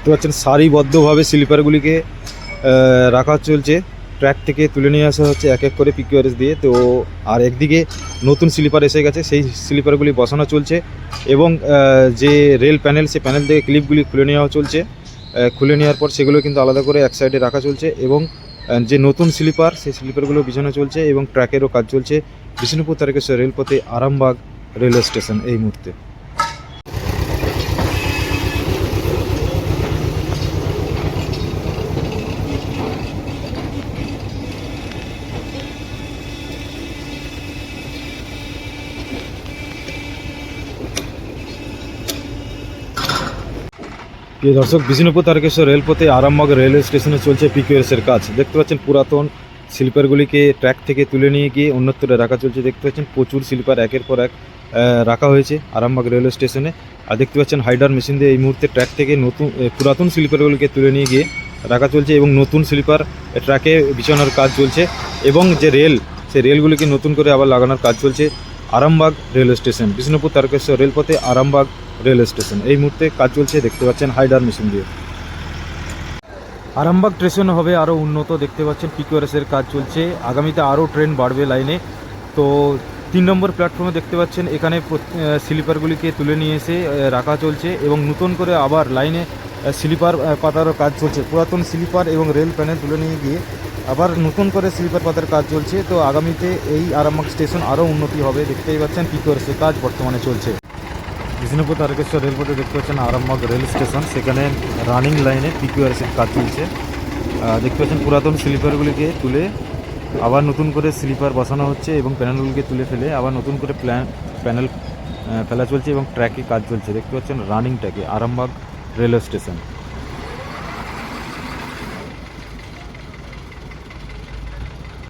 দেখতে পাচ্ছেন, সারিবদ্ধভাবে স্লিপারগুলিকে রাখা চলছে। ট্র্যাক থেকে তুলে নিয়ে আসা হচ্ছে, এক এক করে পিকিউআরএস দিয়ে। তো, আর একদিকে নতুন স্লিপার এসে গেছে, সেই স্লিপারগুলি বসানো চলছে এবং যে রেল প্যানেল, সেই প্যানেল থেকে ক্লিপগুলি খুলে নেওয়া চলছে। খুলে নেওয়ার পর সেগুলো কিন্তু আলাদা করে এক সাইডে রাখা চলছে এবং যে নতুন স্লিপার, সেই স্লিপারগুলো বিছানো চলছে এবং ট্র্যাকেরও কাজ চলছে। বিষ্ণুপুর, তারকেশ্বর রেলপথে আরামবাগ রেলওয়ে স্টেশন এই মুহূর্তে। প্রিয় দর্শক, বিষ্ণুপুর তারকেশ্বর রেলপথে আরামবাগ রেলওয়ে স্টেশনে চলছে পিকিউএস এর কাজ। দেখতে পাচ্ছেন পুরাতন স্লিপারগুলিকে ট্র্যাক থেকে তুলে নিয়ে গিয়ে অন্যত্রে রাখা চলছে। দেখতে পাচ্ছেন প্রচুর স্লিপার একের পর এক রাখা হয়েছে আরামবাগ রেলওয়ে স্টেশনে। আর দেখতে পাচ্ছেন হাইডার মেশিন দিয়ে এই মুহূর্তে ট্র্যাক থেকে নতুন পুরাতন স্লিপারগুলিকে তুলে নিয়ে গিয়ে রাখা চলছে এবং নতুন স্লিপার ট্র্যাকে বিছানোর কাজ চলছে। এবং যে রেল সেই রেলগুলিকে নতুন করে আবার লাগানোর কাজ চলছে আরামবাগ রেলওয়ে স্টেশন। বিষ্ণুপুর তারকেশ্বর রেলপথে আরামবাগ রেলওয়ে স্টেশন। এই মুহূর্তে কাজ চলছে, দেখতে পাচ্ছেন হাইডার মেশিন দিয়ে। আরামবাগ স্টেশন হবে আরও উন্নত, দেখতে পাচ্ছেন পিকিউআরএসের কাজ চলছে। আগামীতে আরও ট্রেন বাড়বে লাইনে। তো তিন নম্বর প্ল্যাটফর্মে দেখতে পাচ্ছেন, এখানে স্লিপারগুলিকে তুলে নিয়ে এসে রাখা চলছে এবং নতুন করে আবার লাইনে স্লিপার পাতারও কাজ চলছে। পুরাতন স্লিপার এবং রেল প্যানেল তুলে নিয়ে গিয়ে আবার নতুন করে স্লিপার, পাতার কাজ চলছে। তো আগামীতে এই আরামবাগ স্টেশন আরও উন্নতি হবে, দেখতেই পাচ্ছেন পিকিউআরএসের কাজ বর্তমানে চলছে। বিষ্ণুপুর তারকেশ্বর রেলপথে দেখতে পাচ্ছেন আরামবাগ রেল স্টেশন। সেখানে রানিং লাইনে পিকিউআরসির কাজ চলছে। দেখতে পাচ্ছেন পুরাতন স্লিপারগুলিকে তুলে আবার নতুন করে স্লিপার বসানো হচ্ছে এবং প্যানেলগুলিকে তুলে ফেলে আবার নতুন করে প্ল্যান, প্যানেল ফেলা চলছে এবং ট্র্যাকে কাজ চলছে। দেখতে পাচ্ছেন রানিং ট্র্যাকে আরামবাগ রেলওয়ে স্টেশন।